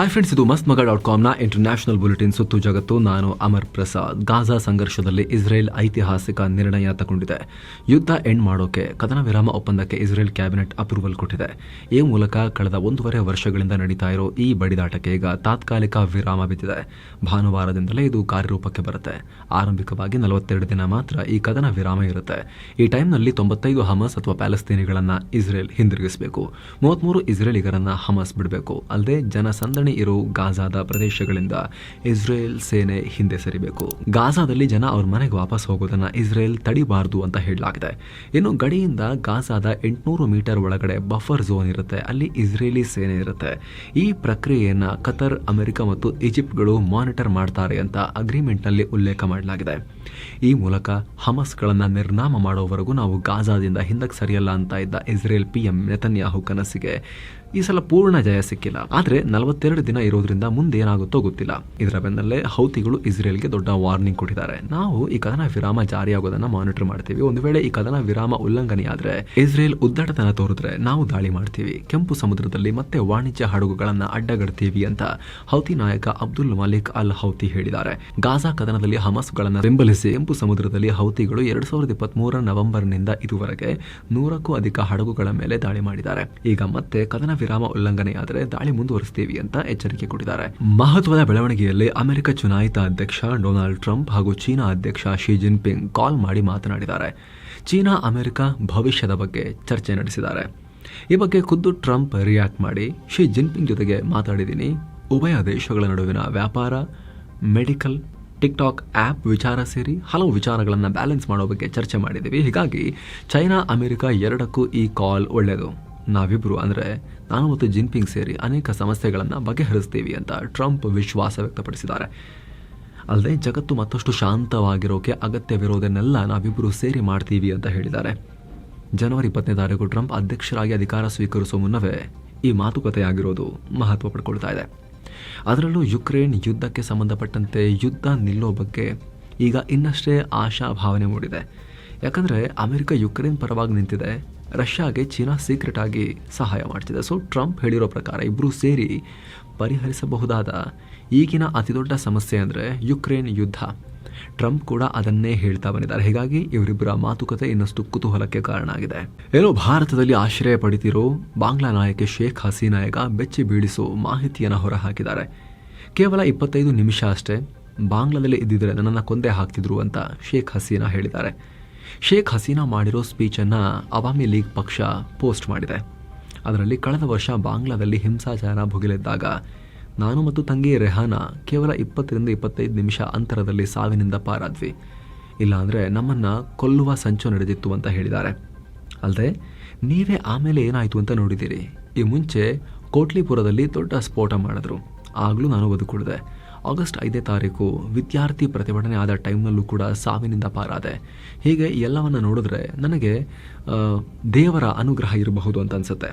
Hi friends ಇದು ಮಸ್ತ್ ಮಗ ಡಾಟ್ ಕಾಮ್ನ ಇಂಟರ್ನ್ಯಾಷನಲ್ ಬುಲೆಟಿನ್ ಸುತ್ತು ಜಗತ್ತು. ನಾನು ಅಮರ್ ಪ್ರಸಾದ್. ಗಾಜಾ ಸಂಘರ್ಷದಲ್ಲಿ ಇಸ್ರೇಲ್ ಐತಿಹಾಸಿಕ ನಿರ್ಣಯ ತಗೊಂಡಿದೆ. ಯುದ್ಧ ಎಂಡ್ ಮಾಡೋಕೆ, ಕದನ ವಿರಾಮ ಒಪ್ಪಂದಕ್ಕೆ ಇಸ್ರೇಲ್ ಕ್ಯಾಬಿನೆಟ್ ಅಪ್ರೂವಲ್ ಕೊಟ್ಟಿದೆ. ಈ ಮೂಲಕ ಕಳೆದ ಒಂದೂವರೆ ವರ್ಷಗಳಿಂದ ನಡೀತಾ ಇರೋ ಈ ಬಡಿದಾಟಕ್ಕೆ ಈಗ ತಾತ್ಕಾಲಿಕ ವಿರಾಮ ಬಿದ್ದಿದೆ. ಭಾನುವಾರದಿಂದಲೇ ಇದು ಕಾರ್ಯರೂಪಕ್ಕೆ ಬರುತ್ತೆ. ಆರಂಭಿಕವಾಗಿ ನಲವತ್ತೆರಡು ದಿನ ಮಾತ್ರ ಈ ಕದನ ವಿರಾಮ ಇರುತ್ತೆ. ಈ ಟೈಮ್ನಲ್ಲಿ ತೊಂಬತ್ತೈದು ಹಮಸ್ ಅಥವಾ ಪ್ಯಾಲೆಸ್ತೀನಿಗಳನ್ನು ಇಸ್ರೇಲ್ ಹಿಂದಿರುಗಿಸಬೇಕು. ಮೂವತ್ತ್ಮೂರು ಇಸ್ರೇಲಿಗರನ್ನ ಹಮಸ್ ಬಿಡಬೇಕು. ಅಲ್ಲದೆ ಜನಸಂದಣಿ ಇರೋ ಗಾಜಾದ ಪ್ರದೇಶಗಳಿಂದ ಇಸ್ರೇಲ್ ಸೇನೆ ಹಿಂದೆ ಸರಿಬೇಕು. ಗಾಜಾದಲ್ಲಿ ಜನ ಅವ್ರ ಮನೆಗೆ ವಾಪಸ್ ಹೋಗೋದನ್ನ ಇಸ್ರೇಲ್ ತಡಿಬಾರದು ಅಂತ ಹೇಳಲಾಗಿದೆ. ಇನ್ನು ಗಡಿಯಿಂದ ಗಾಜಾದ ಎಂಟುನೂರು ಮೀಟರ್ ಒಳಗಡೆ ಬಫರ್ ಝೋನ್ ಇರುತ್ತೆ, ಅಲ್ಲಿ ಇಸ್ರೇಲಿ ಸೇನೆ ಇರುತ್ತೆ. ಈ ಪ್ರಕ್ರಿಯೆಯನ್ನ ಕತರ್ ಅಮೆರಿಕ ಮತ್ತು ಈಜಿಪ್ಟ್ಗಳು ಮಾನಿಟರ್ ಮಾಡ್ತಾರೆ ಅಂತ ಅಗ್ರಿಮೆಂಟ್ನಲ್ಲಿ ಉಲ್ಲೇಖ ಮಾಡಲಾಗಿದೆ. ಈ ಮೂಲಕ ಹಮಸ್ಗಳನ್ನು ನಿರ್ನಾಮ ಮಾಡೋವರೆಗೂ ನಾವು ಗಾಜಾದಿಂದ ಹಿಂದಕ್ಕೆ ಸರಿಯಲ್ಲ ಅಂತ ಇದ್ದ ಇಸ್ರೇಲ್ ಪಿಎಂ ನೆತನ್ಯಾಹು ಕನಸಿಗೆ ಈ ಸಲ ಪೂರ್ಣ ಜಯ ಸಿಕ್ಕಿಲ್ಲ. ಆದ್ರೆ ನಲವತ್ತೆರಡು ದಿನ ಇರೋದ್ರಿಂದ ಮುಂದೆ ಏನಾಗುತ್ತೋ ಗೊತ್ತಿಲ್ಲ. ಇದರ ಬೆನ್ನಲ್ಲೇ ಹೌತಿಗಳು ಇಸ್ರೇಲ್ಗೆ ದೊಡ್ಡ ವಾರ್ನಿಂಗ್ ಕೊಟ್ಟಿದ್ದಾರೆ. ನಾವು ಈ ಕದನ ವಿರಾಮ ಜಾರಿಯಾಗೋದನ್ನ ಮಾನಿಟರ್ ಮಾಡ್ತೀವಿ. ಒಂದು ವೇಳೆ ಈ ಕದನ ವಿರಾಮ ಉಲ್ಲಂಘನೆಯಾದ್ರೆ ಇಸ್ರೇಲ್ ಉದ್ದಟತನ ತೋರಿದ್ರೆ ನಾವು ದಾಳಿ ಮಾಡ್ತೀವಿ. ಕೆಂಪು ಸಮುದ್ರದಲ್ಲಿ ಮತ್ತೆ ವಾಣಿಜ್ಯ ಹಡಗುಗಳನ್ನ ಅಡ್ಡಗಡ್ತೀವಿ ಅಂತ ಹೌತಿ ನಾಯಕ ಅಬ್ದುಲ್ ಮಲಿಕ್ ಅಲ್ ಹೌತಿ ಹೇಳಿದ್ದಾರೆ. ಗಾಜಾ ಕದನದಲ್ಲಿ ಹಮಸ್ಗಳನ್ನ ಬೆಂಬಲಿಸಿ ಕೆಂಪು ಸಮುದ್ರದಲ್ಲಿ ಹೌತಿಗಳು ಎರಡ್ ಸಾವಿರದ ಇಪ್ಪತ್ತ್ ಮೂರ ನವೆಂಬರ್ನಿಂದ ಇದುವರೆಗೆ ನೂರಕ್ಕೂ ಅಧಿಕ ಹಡಗುಗಳ ಮೇಲೆ ದಾಳಿ ಮಾಡಿದ್ದಾರೆ. ಈಗ ಮತ್ತೆ ಕದನ ವಿರಾಮ ಉಲ್ಲಂಘನೆಯಾದರೆ ದಾಳಿ ಮುಂದುವರಿಸ್ತೀವಿ ಅಂತ ಎಚ್ಚರಿಕೆ ಕೊಟ್ಟಿದ್ದಾರೆ. ಮಹತ್ವದ ಬೆಳವಣಿಗೆಯಲ್ಲಿ ಅಮೆರಿಕ ಚುನಾಯಿತ ಅಧ್ಯಕ್ಷ ಡೊನಾಲ್ಡ್ ಟ್ರಂಪ್ ಹಾಗೂ ಚೀನಾ ಅಧ್ಯಕ್ಷ ಶಿ ಜಿನ್ಪಿಂಗ್ ಕಾಲ್ ಮಾಡಿ ಮಾತನಾಡಿದ್ದಾರೆ. ಚೀನಾ, ಅಮೆರಿಕ ಭವಿಷ್ಯದ ಬಗ್ಗೆ ಚರ್ಚೆ ನಡೆಸಿದ್ದಾರೆ. ಈ ಬಗ್ಗೆ ಖುದ್ದು ಟ್ರಂಪ್ ರಿಯಾಕ್ಟ್ ಮಾಡಿ ಶಿ ಜಿನ್ಪಿಂಗ್ ಜೊತೆಗೆ ಮಾತಾಡಿದ್ದೀನಿ. ಉಭಯ ದೇಶಗಳ ನಡುವಿನ ವ್ಯಾಪಾರ, ಮೆಡಿಕಲ್, ಟಿಕ್ಟಾಕ್ ಆ್ಯಪ್ ವಿಚಾರ ಸೇರಿ ಹಲವು ವಿಚಾರಗಳನ್ನು ಬ್ಯಾಲೆನ್ಸ್ ಮಾಡೋ ಬಗ್ಗೆ ಚರ್ಚೆ ಮಾಡಿದ್ದೀವಿ. ಹೀಗಾಗಿ ಚೈನಾ, ಅಮೆರಿಕ ಎರಡಕ್ಕೂ ಈ ಕಾಲ್ ಒಳ್ಳೆಯದು. ನಾವಿಬ್ಬರು ಅಂದರೆ ನಾನು ಮತ್ತು ಜಿನ್ಪಿಂಗ್ ಸೇರಿ ಅನೇಕ ಸಮಸ್ಯೆಗಳನ್ನು ಬಗೆಹರಿಸ್ತೀವಿ ಅಂತ ಟ್ರಂಪ್ ವಿಶ್ವಾಸ ವ್ಯಕ್ತಪಡಿಸಿದ್ದಾರೆ. ಅಲ್ಲದೆ ಜಗತ್ತು ಮತ್ತಷ್ಟು ಶಾಂತವಾಗಿರೋಕೆ ಅಗತ್ಯವಿರೋದನ್ನೆಲ್ಲ ನಾವಿಬ್ಬರು ಸೇರಿ ಮಾಡ್ತೀವಿ ಅಂತ ಹೇಳಿದ್ದಾರೆ. ಜನವರಿ ಇಪ್ಪತ್ತನೇ ತಾರೀಕು ಟ್ರಂಪ್ ಅಧ್ಯಕ್ಷರಾಗಿ ಅಧಿಕಾರ ಸ್ವೀಕರಿಸುವ ಮುನ್ನವೇ ಈ ಮಾತುಕತೆಯಾಗಿರೋದು ಮಹತ್ವ ಪಡ್ಕೊಳ್ತಾ ಇದೆ. ಅದರಲ್ಲೂ ಯುಕ್ರೇನ್ ಯುದ್ಧಕ್ಕೆ ಸಂಬಂಧಪಟ್ಟಂತೆ ಯುದ್ಧ ನಿಲ್ಲೋ ಬಗ್ಗೆ ಈಗ ಇನ್ನಷ್ಟೇ ಆಶಾ ಭಾವನೆ ಮೂಡಿದೆ. ಯಾಕಂದರೆ ಅಮೆರಿಕ ಯುಕ್ರೇನ್ ಪರವಾಗಿ ನಿಂತಿದೆ ರಷ್ಯಾಗೆ ಚೀನಾ ಸೀಕ್ರೆಟ್ ಆಗಿ ಸಹಾಯ ಮಾಡ್ತಿದೆ. ಸೊ ಟ್ರಂಪ್ ಹೇಳಿರೋ ಪ್ರಕಾರ ಇಬ್ಬರೂ ಸೇರಿ ಪರಿಹರಿಸಬಹುದಾದ ಈಗಿನ ಅತಿದೊಡ್ಡ ಸಮಸ್ಯೆ ಅಂದರೆ ಯುಕ್ರೇನ್ ಯುದ್ಧ. ಟ್ರಂಪ್ ಕೂಡ ಅದನ್ನೇ ಹೇಳ್ತಾ ಬಂದಿದ್ದಾರೆ. ಹೀಗಾಗಿ ಇವರಿಬ್ಬರ ಮಾತುಕತೆ ಇನ್ನಷ್ಟು ಕುತೂಹಲಕ್ಕೆ ಕಾರಣ ಆಗಿದೆ. ಏನೋ ಭಾರತದಲ್ಲಿ ಆಶ್ರಯ ಪಡಿತಿರೋ ಬಾಂಗ್ಲಾ ನಾಯಕಿ ಶೇಖ್ ಈಗ ಬೆಚ್ಚಿ ಬೀಳಿಸೋ ಮಾಹಿತಿಯನ್ನು ಹೊರಹಾಕಿದ್ದಾರೆ. ಕೇವಲ ಇಪ್ಪತ್ತೈದು ನಿಮಿಷ ಅಷ್ಟೇ ಬಾಂಗ್ಲಾದಲ್ಲಿ ಇದ್ದಿದ್ರೆ ನನ್ನನ್ನು ಕೊಂದೆ ಹಾಕ್ತಿದ್ರು ಅಂತ ಶೇಖ್ ಹಸೀನಾ ಹೇಳಿದ್ದಾರೆ. ಶೇಖ್ ಹಸೀನಾ ಮಾಡಿರೋ ಸ್ಪೀಚನ್ನು ಅವಾಮಿ ಲೀಗ್ ಪಕ್ಷ ಪೋಸ್ಟ್ ಮಾಡಿದೆ. ಅದರಲ್ಲಿ ಕಳೆದ ವರ್ಷ ಬಾಂಗ್ಲಾದಲ್ಲಿ ಹಿಂಸಾಚಾರ ಭುಗಿಲೆದ್ದಾಗ ನಾನು ಮತ್ತು ತಂಗಿ ರೆಹಾನಾ ಕೇವಲ ಇಪ್ಪತ್ತರಿಂದ ಇಪ್ಪತ್ತೈದು ನಿಮಿಷ ಅಂತರದಲ್ಲಿ ಸಾವಿನಿಂದ ಪಾರಾದ್ವಿ. ಇಲ್ಲಾಂದರೆ ನಮ್ಮನ್ನು ಕೊಲ್ಲುವ ಸಂಚು ನಡೆದಿತ್ತು ಅಂತ ಹೇಳಿದ್ದಾರೆ. ಅಲ್ಲದೆ ನೀವೇ ಆಮೇಲೆ ಏನಾಯಿತು ಅಂತ ನೋಡಿದ್ದೀರಿ. ಈ ಮುಂಚೆ ಕೋಟ್ಲಿಪುರದಲ್ಲಿ ದೊಡ್ಡ ಸ್ಫೋಟ ಮಾಡಿದ್ರು. ಆಗಲೂ ನಾನು ಬದುಕುಳಿದೆ. ಆಗಸ್ಟ್ ಐದನೇ ತಾರೀಕು ವಿದ್ಯಾರ್ಥಿ ಪ್ರತಿಭಟನೆ ಆದ ಟೈಮ್ನಲ್ಲೂ ಕೂಡ ಸಾವಿನಿಂದ ಪಾರಾದೆ. ಹೀಗೆ ಎಲ್ಲವನ್ನ ನೋಡಿದ್ರೆ ನನಗೆ ದೇವರ ಅನುಗ್ರಹ ಇರಬಹುದು ಅಂತ ಅನ್ಸುತ್ತೆ.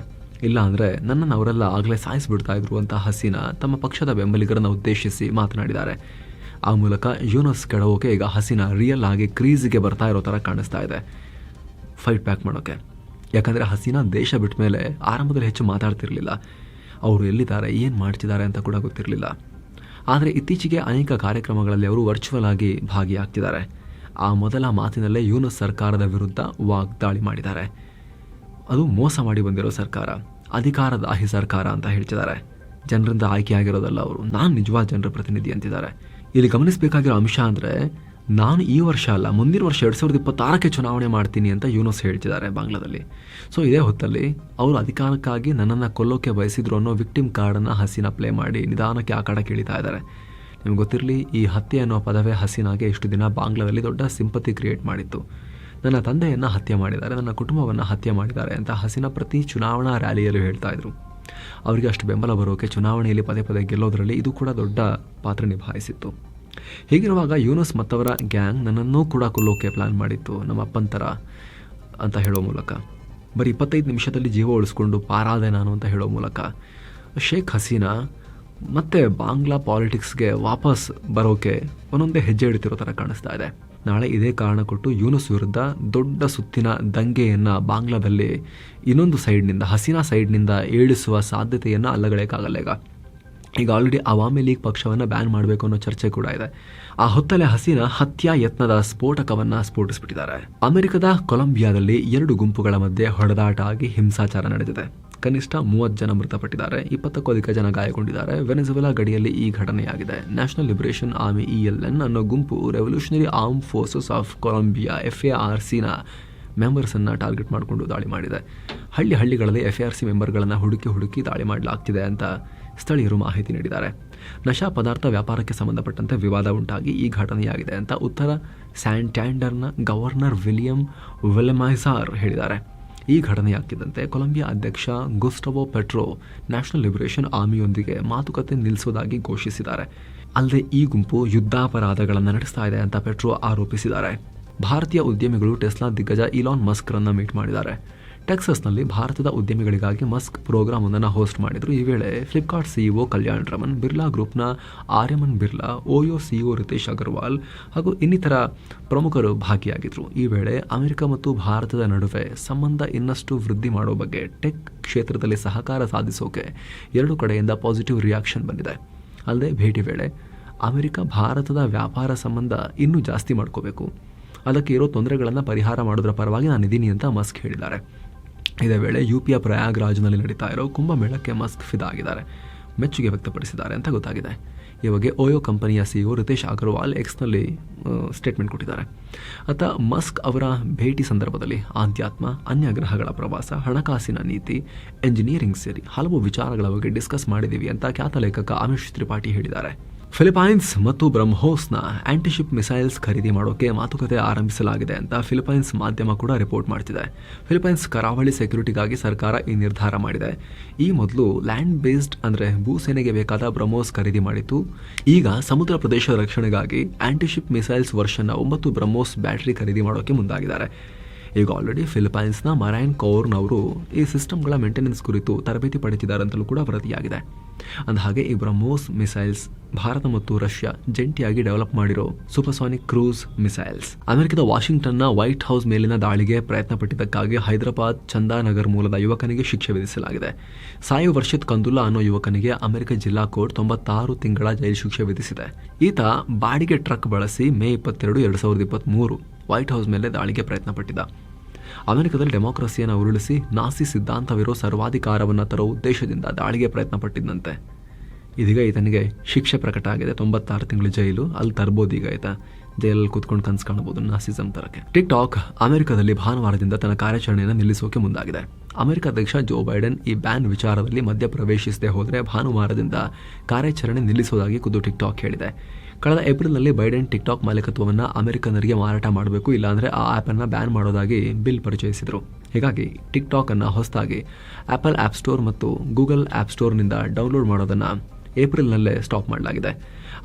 ಇಲ್ಲ ಅಂದರೆ ನನ್ನನ್ನು ಅವರೆಲ್ಲ ಆಗಲೇ ಸಾಯಿಸಿಬಿಡ್ತಾ ಇದ್ರು ಅಂತ ಹಸೀನಾ ತಮ್ಮ ಪಕ್ಷದ ಬೆಂಬಲಿಗರನ್ನು ಉದ್ದೇಶಿಸಿ ಮಾತನಾಡಿದ್ದಾರೆ. ಆ ಮೂಲಕ ಯೂನಸ್ ಕೆಡವೋಕೆ ಈಗ ಹಸೀನಾ ರಿಯಲ್ ಆಗಿ ಕ್ರೀಸಿಗೆ ಬರ್ತಾ ಇರೋ ಥರ ಕಾಣಿಸ್ತಾ ಇದೆ. ಫೈಟ್ ಬ್ಯಾಕ್ ಮಾಡೋಕ್ಕೆ ಯಾಕಂದರೆ ಹಸೀನಾ ದೇಶ ಬಿಟ್ಟ ಮೇಲೆ ಆರಂಭದಲ್ಲಿ ಹೆಚ್ಚು ಮಾತಾಡ್ತಿರಲಿಲ್ಲ. ಅವರು ಎಲ್ಲಿದ್ದಾರೆ, ಏನು ಮಾಡ್ತಿದ್ದಾರೆ ಅಂತ ಕೂಡ ಗೊತ್ತಿರಲಿಲ್ಲ. ಆದರೆ ಇತ್ತೀಚೆಗೆ ಅನೇಕ ಕಾರ್ಯಕ್ರಮಗಳಲ್ಲಿ ಅವರು ವರ್ಚುವಲ್ ಆಗಿ ಭಾಗಿಯಾಗ್ತಿದ್ದಾರೆ. ಆ ಮೊದಲ ಮಾತಿನಲ್ಲೇ ಯೂನಸ್ ಸರ್ಕಾರದ ವಿರುದ್ಧ ವಾಗ್ದಾಳಿ ಮಾಡಿದ್ದಾರೆ. ಅದು ಮೋಸ ಮಾಡಿ ಬಂದಿರೋ ಸರ್ಕಾರ, ಅಧಿಕಾರದ ಆಹಿ ಸರ್ಕಾರ ಅಂತ ಹೇಳ್ತಿದ್ದಾರೆ. ಜನರಿಂದ ಆಯ್ಕೆಯಾಗಿರೋದಲ್ಲ ಅವರು. ನಾನು ನಿಜವಾದ ಜನರ ಪ್ರತಿನಿಧಿ ಅಂತಿದ್ದಾರೆ. ಇಲ್ಲಿ ಗಮನಿಸಬೇಕಾಗಿರೋ ಅಂಶ ಅಂದರೆ ನಾನು ಈ ವರ್ಷ ಅಲ್ಲ, ಮುಂದಿನ ವರ್ಷ ಎರಡು ಸಾವಿರದ ಇಪ್ಪತ್ತಾರಕ್ಕೆ ಚುನಾವಣೆ ಮಾಡ್ತೀನಿ ಅಂತ ಯೂನೋಸ್ ಹೇಳ್ತಿದ್ದಾರೆ ಬಾಂಗ್ಲಾದಲ್ಲಿ. ಸೊ ಇದೇ ಹೊತ್ತಲ್ಲಿ ಅವರು ಅಧಿಕಾರಕ್ಕಾಗಿ ನನ್ನನ್ನು ಕೊಲ್ಲೋಕೆ ಬಯಸಿದ್ರು ಅನ್ನೋ ವಿಕ್ಟಿಮ್ ಕಾರ್ಡನ್ನು ಹಸೀನಾ ಪ್ಲೇ ಮಾಡಿ ನಿಧಾನಕ್ಕೆ ಆ ಕಡೆ ಕೇಳಿತಾ ಇದ್ದಾರೆ. ನಿಮ್ಗೆ ಗೊತ್ತಿರಲಿ, ಈ ಹತ್ಯೆ ಅನ್ನೋ ಪದವೇ ಹಸೀನಾಗೆ ಇಷ್ಟು ದಿನ ಬಾಂಗ್ಲಾದಲ್ಲಿ ದೊಡ್ಡ ಸಿಂಪತಿ ಕ್ರಿಯೇಟ್ ಮಾಡಿತ್ತು. ನನ್ನ ತಂದೆಯನ್ನು ಹತ್ಯೆ ಮಾಡಿದ್ದಾರೆ, ನನ್ನ ಕುಟುಂಬವನ್ನು ಹತ್ಯೆ ಮಾಡಿದ್ದಾರೆ ಅಂತ ಹಸೀನಾ ಪ್ರತಿ ಚುನಾವಣಾ ರ್ಯಾಲಿಯಲ್ಲೂ ಹೇಳ್ತಾ ಇದ್ರು. ಅವರಿಗೆ ಅಷ್ಟು ಬೆಂಬಲ ಬರೋಕೆ ಚುನಾವಣೆಯಲ್ಲಿ ಪದೇ ಪದೇ ಗೆಲ್ಲೋದರಲ್ಲಿ ಇದು ಕೂಡ ದೊಡ್ಡ ಪಾತ್ರ ನಿಭಾಯಿಸಿತ್ತು. ಹೀಗಿರುವಾಗ ಯೂನಸ್ ಮತ್ತವರ ಗ್ಯಾಂಗ್ ನನ್ನನ್ನೂ ಕೂಡ ಕೊಲ್ಲೋಕೆ ಪ್ಲಾನ್ ಮಾಡಿತ್ತು. ನಮ್ಮ ಅಪ್ಪನ ಥರ ಅಂತ ಹೇಳೋ ಮೂಲಕ. ಬರೀ ಇಪ್ಪತ್ತೈದು ನಿಮಿಷದಲ್ಲಿ ಜೀವ ಉಳಿಸ್ಕೊಂಡು ಪಾರಾದೆ ನಾನು ಅಂತ ಹೇಳೋ ಮೂಲಕ. ಶೇಖ್ ಹಸೀನಾ ಮತ್ತೆ ಬಾಂಗ್ಲಾ ಪಾಲಿಟಿಕ್ಸ್ಗೆ ವಾಪಸ್ ಬರೋಕೆ ಒಂದೊಂದೇ ಹೆಜ್ಜೆ ಇಡ್ತಿರೋ ಥರ ಕಾಣಿಸ್ತಾ ಇದೆ. ನಾಳೆ ಇದೇ ಕಾರಣ ಕೊಟ್ಟು ಯೂನಸ್ ವಿರುದ್ಧ ದೊಡ್ಡ ಸುತ್ತಿನ ದಂಗೆಯನ್ನು ಬಾಂಗ್ಲಾದಲ್ಲಿ ಇನ್ನೊಂದು ಸೈಡ್ನಿಂದ, ಹಸೀನಾ ಸೈಡ್ನಿಂದ ಏಳಿಸುವ ಸಾಧ್ಯತೆಯನ್ನು ಅಲ್ಲಗಳೆಯಕ್ಕಾಗಲ್ಲ ಈಗ. ಈಗ ಆಲ್ರೆಡಿ ಅವಾಮಿ ಲೀಗ್ ಪಕ್ಷವನ್ನು ಬ್ಯಾನ್ ಮಾಡಬೇಕು ಅನ್ನೋ ಚರ್ಚೆ ಕೂಡ ಇದೆ. ಆ ಹೊತ್ತಲೆ ಹಸೀನಾ ಹತ್ಯಾ ಯತ್ನದ ಸ್ಫೋಟಕವನ್ನು ಸ್ಫೋಟಿಸ್ಬಿಟ್ಟಿದ್ದಾರೆ. ಅಮೆರಿಕದ ಕೊಲಂಬಿಯಾದಲ್ಲಿ ಎರಡು ಗುಂಪುಗಳ ಮಧ್ಯೆ ಹೊಡೆದಾಟ ಆಗಿ ಹಿಂಸಾಚಾರ ನಡೆದಿದೆ. ಕನಿಷ್ಠ ಮೂವತ್ತು ಜನ ಮೃತಪಟ್ಟಿದ್ದಾರೆ. ಇಪ್ಪತ್ತಕ್ಕೂ ಅಧಿಕ ಜನ ಗಾಯಗೊಂಡಿದ್ದಾರೆ. ವೆನೆಜುವೆಲಾ ಗಡಿಯಲ್ಲಿ ಈ ಘಟನೆಯಾಗಿದೆ. ನ್ಯಾಷನಲ್ ಲಿಬರೇಷನ್ ಆರ್ಮಿ ಇಎಲ್ಎನ್ ಅನ್ನೋ ಗುಂಪು Revolutionary Arm Forces of Colombia F A R ಸಿನ ಮೆಂಬರ್ಸನ್ನು ಟಾರ್ಗೆಟ್ ಮಾಡಿಕೊಂಡು ದಾಳಿ ಮಾಡಿದೆ. ಹಳ್ಳಿ ಹಳ್ಳಿಗಳಲ್ಲಿ ಎಫ್ ಎ ಆರ್ ಸಿ ಮೆಂಬರ್ಗಳನ್ನು ಹುಡುಕಿ ಹುಡುಕಿ ದಾಳಿ ಮಾಡಲಾಗ್ತಿದೆ ಅಂತ ಸ್ಥಳೀಯರು ಮಾಹಿತಿ ನೀಡಿದ್ದಾರೆ. ನಶಾ ಪದಾರ್ಥ ವ್ಯಾಪಾರಕ್ಕೆ ಸಂಬಂಧಪಟ್ಟಂತೆ ವಿವಾದ ಉಂಟಾಗಿ ಈ ಘಟನೆಯಾಗಿದೆ ಅಂತ ಉತ್ತರ ಸ್ಯಾಂಟ್ಯಾಂಡರ್ನ ಗವರ್ನರ್ ವಿಲಿಯಂ ವಿಲೆಮೈಸಾರ್ ಹೇಳಿದ್ದಾರೆ. ಈ ಘಟನೆಯಾಗ್ತಿದ್ದಂತೆ ಕೊಲಂಬಿಯಾ ಅಧ್ಯಕ್ಷ ಗುಸ್ಟವೋ ಪೆಟ್ರೋ ನ್ಯಾಷನಲ್ ಲಿಬರೇಷನ್ ಆರ್ಮಿಯೊಂದಿಗೆ ಮಾತುಕತೆ ನಿಲ್ಲಿಸುವುದಾಗಿ ಘೋಷಿಸಿದ್ದಾರೆ. ಅಲ್ಲದೆ ಈ ಗುಂಪು ಯುದ್ಧಾಪರಾಧಗಳನ್ನು ನಡೆಸ್ತಾ ಇದೆ ಅಂತ ಪೆಟ್ರೋ ಆರೋಪಿಸಿದ್ದಾರೆ. ಭಾರತೀಯ ಉದ್ಯಮಿಗಳು ಟೆಸ್ಲಾ ದಿಗ್ಗಜ ಇಲಾನ್ ಮಸ್ಕ್ರನ್ನು ಮೀಟ್ ಮಾಡಿದ್ದಾರೆ. ಟೆಕ್ಸಸ್ನಲ್ಲಿ ಭಾರತದ ಉದ್ಯಮಿಗಳಿಗಾಗಿ ಮಸ್ಕ್ ಪ್ರೋಗ್ರಾಮ್ ಒಂದನ್ನು ಹೋಸ್ಟ್ ಮಾಡಿದ್ರು. ಈ ವೇಳೆ ಫ್ಲಿಪ್ಕಾರ್ಟ್ ಸಿಇಒ ಕಲ್ಯಾಣ್ ರಮನ್ ಬಿರ್ಲಾ ಗ್ರೂಪ್ನ ಆರ್ಯಮನ್ ಬಿರ್ಲಾ, ಓಯೋ ಸಿಇಒ ರಿತೇಶ್ ಅಗರ್ವಾಲ್ ಹಾಗೂ ಇನ್ನಿತರ ಪ್ರಮುಖರು ಭಾಗಿಯಾಗಿದ್ದರು ಈ ವೇಳೆ ಅಮೆರಿಕ ಮತ್ತು ಭಾರತದ ನಡುವೆ ಸಂಬಂಧ ಇನ್ನಷ್ಟು ವೃದ್ಧಿ ಮಾಡುವ ಬಗ್ಗೆ ಟೆಕ್ ಕ್ಷೇತ್ರದಲ್ಲಿ ಸಹಕಾರ ಸಾಧಿಸೋಕೆ ಎರಡು ಕಡೆಯಿಂದ ಪಾಸಿಟಿವ್ ರಿಯಾಕ್ಷನ್ ಬಂದಿದೆ. ಅಲ್ಲದೆ ಭೇಟಿ ವೇಳೆ ಅಮೆರಿಕ, ಭಾರತದ ವ್ಯಾಪಾರ ಸಂಬಂಧ ಇನ್ನೂ ಜಾಸ್ತಿ ಮಾಡ್ಕೋಬೇಕು. ಅದಕ್ಕೆ ಇರೋ ತೊಂದರೆಗಳನ್ನು ಪರಿಹಾರ ಮಾಡೋದ್ರ ಪರವಾಗಿ ನಾನು ಇದ್ದೀನಿ ಅಂತ ಮಸ್ಕ್ ಹೇಳಿದ್ದಾರೆ. ಇದೇ ವೇಳೆ ಯು ಪಿಯ ಪ್ರಯಾಗ್ರಾಜ್ನಲ್ಲಿ ನಡೀತಾ ಇರೋ ಕುಂಭಮೇಳಕ್ಕೆ ಮಸ್ಕ್ ಫಿದಾಗಿದ್ದಾರೆ ಮೆಚ್ಚುಗೆ ವ್ಯಕ್ತಪಡಿಸಿದ್ದಾರೆ ಅಂತ ಗೊತ್ತಾಗಿದೆ. ಈ ಬಗ್ಗೆ ಓಯೋ ಕಂಪನಿಯ ಸಿಇಒ ರಿತೇಶ್ ಅಗರ್ವಾಲ್ ಎಕ್ಸ್ನಲ್ಲಿ ಸ್ಟೇಟ್ಮೆಂಟ್ ಕೊಟ್ಟಿದ್ದಾರೆ. ಅತ್ತ ಮಸ್ಕ್ ಅವರ ಭೇಟಿ ಸಂದರ್ಭದಲ್ಲಿ ಆಧ್ಯಾತ್ಮ ಅನ್ಯ ಗ್ರಹಗಳ ಪ್ರವಾಸ, ಹಣಕಾಸಿನ ನೀತಿ ಎಂಜಿನಿಯರಿಂಗ್ ಸೇರಿ ಹಲವು ವಿಚಾರಗಳ ಬಗ್ಗೆ ಡಿಸ್ಕಸ್ ಮಾಡಿದ್ದೀವಿ ಅಂತ ಖ್ಯಾತ ಲೇಖಕ ಅಮಿಶ್ ತ್ರಿಪಾಠಿ ಹೇಳಿದ್ದಾರೆ. ಫಿಲಿಪೈನ್ಸ್ ಮತ್ತು ಬ್ರಹ್ಮೋಸ್ನ ಆಂಟಿಶಿಪ್ ಮಿಸೈಲ್ಸ್ ಖರೀದಿ ಮಾಡೋಕೆ ಮಾತುಕತೆ ಆರಂಭಿಸಲಾಗಿದೆ ಅಂತ ಫಿಲಿಪೈನ್ಸ್ ಮಾಧ್ಯಮ ಕೂಡ ರಿಪೋರ್ಟ್ ಮಾಡ್ತಿದೆ. ಫಿಲಿಪೈನ್ಸ್ ಕರಾವಳಿ ಸೆಕ್ಯೂರಿಟಿಗಾಗಿ ಸರ್ಕಾರ ಈ ನಿರ್ಧಾರ ಮಾಡಿದೆ. ಈ ಮೊದಲು ಲ್ಯಾಂಡ್ ಬೇಸ್ಡ್ ಅಂದರೆ ಭೂಸೇನೆಗೆ ಬೇಕಾದ ಬ್ರಹ್ಮೋಸ್ ಖರೀದಿ ಮಾಡಿತ್ತು. ಈಗ ಸಮುದ್ರ ಪ್ರದೇಶ ರಕ್ಷಣೆಗಾಗಿ ಆಂಟಿಶಿಪ್ ಮಿಸೈಲ್ಸ್ ವರ್ಷನ ಒಂಬತ್ತು ಬ್ರಹ್ಮೋಸ್ ಬ್ಯಾಟರಿ ಖರೀದಿ ಮಾಡೋಕೆ ಮುಂದಾಗಿದ್ದಾರೆ. ಈಗ ಆಲ್ರೆಡಿ ಫಿಲಿಪೈನ್ಸ್ನ ಮರೈನ್ ಕೌರ್ನವರು ಈ ಸಿಸ್ಟಮ್ಗಳ ಮೇಂಟೆನೆನ್ಸ್ ಕುರಿತು ತರಬೇತಿ ಪಡೆದಿದ್ದಾರೆ ಅಂತಲೂ ಕೂಡ ವರದಿಯಾಗಿದೆ. ಅಂದಹಾಗೆ ಈ ಬ್ರಹ್ಮೋಸ್ ಮಿಸೈಲ್ಸ್ ಭಾರತ ಮತ್ತು ರಷ್ಯಾ ಜಂಟಿಯಾಗಿ ಡೆವಲಪ್ ಮಾಡಿರೋ ಸೂಪರ್ಸಾನಿಕ್ ಕ್ರೂಸ್ ಮಿಸೈಲ್ಸ್ ಅಮೆರಿಕದ ವಾಷಿಂಗ್ಟನ್ನ ವೈಟ್ ಹೌಸ್ ಮೇಲಿನ ದಾಳಿಗೆ ಪ್ರಯತ್ನ ಪಟ್ಟಿದ್ದಕ್ಕಾಗಿ ಹೈದರಾಬಾದ್ ಚಂದಾನಗರ್ ಮೂಲದ ಯುವಕನಿಗೆ ಶಿಕ್ಷೆ ವಿಧಿಸಲಾಗಿದೆ. ಸಾಯು ವರ್ಷದ್ ಕಂದುಲ್ಲಾ ಅನ್ನೋ ಯುವಕನಿಗೆ ಅಮೆರಿಕ ಜಿಲ್ಲಾ ಕೋರ್ಟ್ ತೊಂಬತ್ತಾರು ತಿಂಗಳ ಜೈಲು ಶಿಕ್ಷೆ ವಿಧಿಸಿದೆ. ಈತ ಬಾಡಿಗೆ ಟ್ರಕ್ ಬಳಸಿ ಮೇ ಇಪ್ಪತ್ತೆರಡು, ಎರಡು ಸಾವಿರದ ಇಪ್ಪತ್ತ್ಮೂರು ವೈಟ್ ಹೌಸ್ ಮೇಲೆ ದಾಳಿಗೆ ಪ್ರಯತ್ನ ಪಟ್ಟಿದ್ದ. ಅಮೆರಿಕದಲ್ಲಿ ಡೆಮಾಕ್ರಸಿಯನ್ನು ಉರುಳಿಸಿ ನಾಸಿ ಸಿದ್ಧಾಂತವಿರೋ ಸರ್ವಾಧಿಕಾರವನ್ನು ತರೋ ಉದ್ದೇಶದಿಂದ ದಾಳಿಗೆ ಪ್ರಯತ್ನ ಪಟ್ಟಿದ್ದಂತೆ. ಇದೀಗ ಈತನಿಗೆ ಶಿಕ್ಷೆ ಪ್ರಕಟ ಆಗಿದೆ. ತೊಂಬತ್ತಾರು ತಿಂಗಳು ಜೈಲು, ಅಲ್ಲಿ ತರ್ಬೋದು ಈಗ ಈತ. ಜೈಲಲ್ಲಿ ಕೂತ್ಕೊಂಡು ಕನ್ಸು ಕಾಣಬಹುದು ನಾಸಿಸಂ ತರಕ್ಕೆ. ಟಿಕ್ ಟಾಕ್ ಅಮೆರಿಕದಲ್ಲಿ ಭಾನುವಾರದಿಂದ ತನ್ನ ಕಾರ್ಯಾಚರಣೆಯನ್ನು ನಿಲ್ಲಿಸೋಕೆ ಮುಂದಾಗಿದೆ. ಅಮೆರಿಕ ಅಧ್ಯಕ್ಷ ಜೋ ಬೈಡನ್ ಈ ಬ್ಯಾನ್ ವಿಚಾರದಲ್ಲಿ ಮಧ್ಯ ಪ್ರವೇಶಿಸದೆ ಹೋದರೆ ಭಾನುವಾರದಿಂದ ಕಾರ್ಯಾಚರಣೆ ನಿಲ್ಲಿಸೋದಾಗಿ ಖುದ್ದು ಟಿಕ್ ಟಾಕ್ ಹೇಳಿದೆ. ಕಳೆದ ಏಪ್ರಿಲ್ನಲ್ಲಿ ಬೈಡೆನ್ ಟಿಕ್ಟಾಕ್ ಮಾಲೀಕತ್ವವನ್ನು ಅಮೆರಿಕನ್ನರಿಗೆ ಮಾರಾಟ ಮಾಡಬೇಕು, ಇಲ್ಲಾಂದರೆ ಆ ಆ್ಯಪನ್ನು ಬ್ಯಾನ್ ಮಾಡೋದಾಗಿ ಬಿಲ್ ಪರಿಚಯಿಸಿದರು. ಹೀಗಾಗಿ ಟಿಕ್ಟಾಕ್ ಅನ್ನು ಹೊಸದಾಗಿ ಆ್ಯಪಲ್ ಆ್ಯಪ್ ಸ್ಟೋರ್ ಮತ್ತು ಗೂಗಲ್ ಆ್ಯಪ್ ಸ್ಟೋರ್ನಿಂದ ಡೌನ್ಲೋಡ್ ಮಾಡೋದನ್ನು ಏಪ್ರಿಲ್ನಲ್ಲೇ ಸ್ಟಾಪ್ ಮಾಡಲಾಗಿದೆ.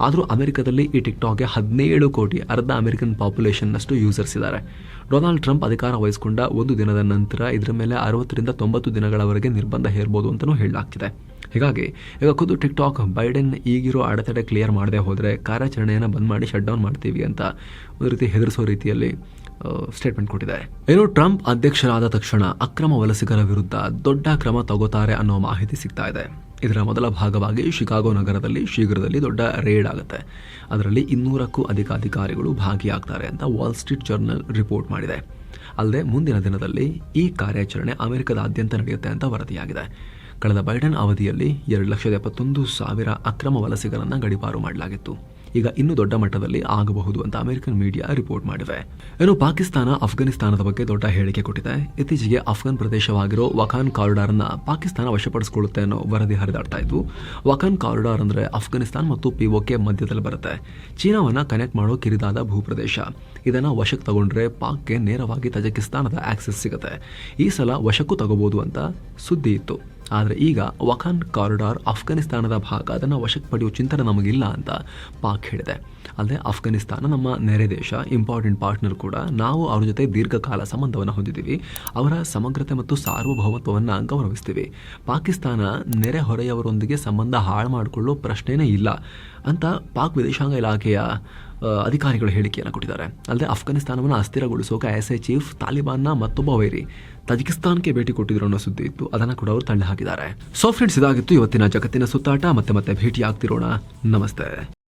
ಆದರೂ ಅಮೆರಿಕದಲ್ಲಿ ಈ ಟಿಕ್ಟಾಕ್ಗೆ ಹದಿನೇಳು ಕೋಟಿ ಅರ್ಧ ಅಮೆರಿಕನ್ ಪಾಪ್ಯುಲೇಷನ್ನಷ್ಟು ಯೂಸರ್ಸ್ ಇದ್ದಾರೆ ಡೊನಾಲ್ಡ್ ಟ್ರಂಪ್ ಅಧಿಕಾರ ವಹಿಸಿಕೊಂಡ ಒಂದು ದಿನದ ನಂತರ ಇದರ ಮೇಲೆ ಅರವತ್ತರಿಂದ ತೊಂಬತ್ತು ದಿನಗಳವರೆಗೆ ನಿರ್ಬಂಧ ಹೇರ್ಬೋದು ಅಂತಲೂ ಹೇಳಲಾಗ್ತಿದೆ. ಹೀಗಾಗಿ, ಈಗ ಖುದ್ದು ಟಿಕ್ಟಾಕ್ ಬೈಡೆನ್ ಈಗಿರೋ ಅಡೆತಡೆ ಕ್ಲಿಯರ್ ಮಾಡದೆ ಹೋದರೆ ಕಾರ್ಯಾಚರಣೆಯನ್ನು ಬಂದ್ ಮಾಡಿ ಶಟ್ ಡೌನ್ ಮಾಡ್ತೀವಿ ಅಂತ ಒಂದು ರೀತಿ ಹೆದರಿಸೋ ರೀತಿಯಲ್ಲಿ ಸ್ಟೇಟ್ಮೆಂಟ್ ಕೊಟ್ಟಿದ್ದಾರೆ. ಏನು ಟ್ರಂಪ್ ಅಧ್ಯಕ್ಷರಾದ ತಕ್ಷಣ ಅಕ್ರಮ ವಲಸಿಗರ ವಿರುದ್ಧ ದೊಡ್ಡ ಕ್ರಮ ತಗೋತಾರೆ ಅನ್ನೋ ಮಾಹಿತಿ ಸಿಗ್ತಾ ಇದೆ. ಇದರ ಮೊದಲ ಭಾಗವಾಗಿ ಶಿಕಾಗೋ ನಗರದಲ್ಲಿ ಶೀಘ್ರದಲ್ಲಿ ದೊಡ್ಡ ರೇಡ್ ಆಗುತ್ತೆ. ಅದರಲ್ಲಿ ಇನ್ನೂರಕ್ಕೂ ಅಧಿಕ ಅಧಿಕಾರಿಗಳು ಭಾಗಿಯಾಗ್ತಾರೆ ಅಂತ ವಾಲ್ ಸ್ಟ್ರೀಟ್ ಜರ್ನಲ್ ರಿಪೋರ್ಟ್ ಮಾಡಿದೆ. ಅಲ್ಲದೆ ಮುಂದಿನ ದಿನದಲ್ಲಿ ಈ ಕಾರ್ಯಾಚರಣೆ ಅಮೆರಿಕದಾದ್ಯಂತ ನಡೆಯುತ್ತೆ ಅಂತ ವರದಿಯಾಗಿದೆ. ಕಳೆದ ಬೈಡನ್ ಅವಧಿಯಲ್ಲಿ ಎರಡು ಲಕ್ಷದ ಎಪ್ಪತ್ತೊಂದು ಸಾವಿರ ಅಕ್ರಮ ವಲಸಿಗರನ್ನು ಗಡಿಪಾರು ಮಾಡಲಾಗಿತ್ತು. ಈಗ ಇನ್ನೂ ದೊಡ್ಡ ಮಟ್ಟದಲ್ಲಿ ಆಗಬಹುದು ಅಂತ ಅಮೆರಿಕನ್ ಮೀಡಿಯಾ ರಿಪೋರ್ಟ್ ಮಾಡಿವೆ ಇನ್ನು ಪಾಕಿಸ್ತಾನ ಅಫ್ಘಾನಿಸ್ತಾನದ ಬಗ್ಗೆ ದೊಡ್ಡ ಹೇಳಿಕೆ ಕೊಟ್ಟಿದೆ. ಇತ್ತೀಚೆಗೆ ಅಫ್ಘಾನ್ ಪ್ರದೇಶವಾಗಿರೋ ವಖಾನ್ ಕಾರಿಡಾರ್ ಅನ್ನ ಪಾಕಿಸ್ತಾನ ವಶಪಡಿಸಿಕೊಳ್ಳುತ್ತೆ ಅನ್ನೋ ವರದಿ ಹರಿದಾಡ್ತಾ ಇದ್ವು ವಖಾನ್ ಕಾರಿಡಾರ್ ಅಂದ್ರೆ ಅಫ್ಘಾನಿಸ್ತಾನ್ ಮತ್ತು ಪಿಒಕೆ ಮಧ್ಯದಲ್ಲಿ ಬರುತ್ತೆ. ಚೀನಾವನ್ನ ಕನೆಕ್ಟ್ ಮಾಡೋ ಕಿರಿದಾದ ಭೂಪ್ರದೇಶ. ಇದನ್ನ ವಶಕ್ಕೆ ತಗೊಂಡ್ರೆ ಪಾಕ್ಗೆ ನೇರವಾಗಿ ತಜಕಿಸ್ತಾನದ ಆಕ್ಸೆಸ್ ಸಿಗುತ್ತೆ. ಈ ಸಲ ವಶಕ್ಕೂ ತಗೋಬಹುದು ಅಂತ ಸುದ್ದಿ ಇತ್ತು. ಆದರೆ ಈಗ ವಖಾನ್ ಕಾರಿಡಾರ್ ಅಫ್ಘಾನಿಸ್ತಾನದ ಭಾಗ, ಅದನ್ನು ವಶಕ್ಕೆ ಪಡೆಯುವ ಚಿಂತನೆ ನಮಗಿಲ್ಲ ಅಂತ ಪಾಕ್ ಹೇಳಿದೆ. ಅಲ್ಲದೆ ಅಫ್ಘಾನಿಸ್ತಾನ ನಮ್ಮ ನೆರೆ ದೇಶ ಇಂಪಾರ್ಟೆಂಟ್ ಪಾರ್ಟ್ನರ್ ಕೂಡ. ನಾವು ಅವ್ರ ಜೊತೆ ದೀರ್ಘಕಾಲ ಸಂಬಂಧವನ್ನು ಹೊಂದಿದ್ದೀವಿ. ಅವರ ಸಮಗ್ರತೆ ಮತ್ತು ಸಾರ್ವಭೌಮತ್ವವನ್ನು ಗೌರವಿಸ್ತೀವಿ. ಪಾಕಿಸ್ತಾನ ನೆರೆ ಹೊರೆಯವರೊಂದಿಗೆ ಸಂಬಂಧ ಹಾಳು ಮಾಡಿಕೊಳ್ಳೋ ಪ್ರಶ್ನೆಯೇ ಇಲ್ಲ ಅಂತ ಪಾಕ್ ವಿದೇಶಾಂಗ ಇಲಾಖೆಯ ಅಧಿಕಾರಿಗಳು ಹೇಳಿಕೆಯನ್ನು ಕೊಟ್ಟಿದ್ದಾರೆ. ಅಲ್ಲದೆ ಅಫ್ಘಾನಿಸ್ತಾನವನ್ನು ಅಸ್ಥಿರಗೊಳಿಸೋಕೆ ಎಸ್ ಐ ಚೀಫ್ ತಾಲಿಬಾನ್ನ ಮತ್ತೊಬ್ಬ ವೈರಿ ತಜಿಕಿಸ್ತಾನ್ಗೆ ಭೇಟಿ ಕೊಟ್ಟಿದ್ರು ಅನ್ನೋ ಸುದ್ದಿ ಇತ್ತು. ಅದನ್ನು ಕೂಡ ಅವರು ತಳ್ಳಿ ಹಾಕಿದ್ದಾರೆ. ಸೊ ಫ್ರೆಂಡ್ಸ್ ಇದಾಗಿತ್ತು ಇವತ್ತಿನ ಜಗತ್ತಿನ ಸುತ್ತಾಟ. ಮತ್ತೆ ಮತ್ತೆ ಭೇಟಿ ಆಗ್ತಿರೋಣ ನಮಸ್ತೆ.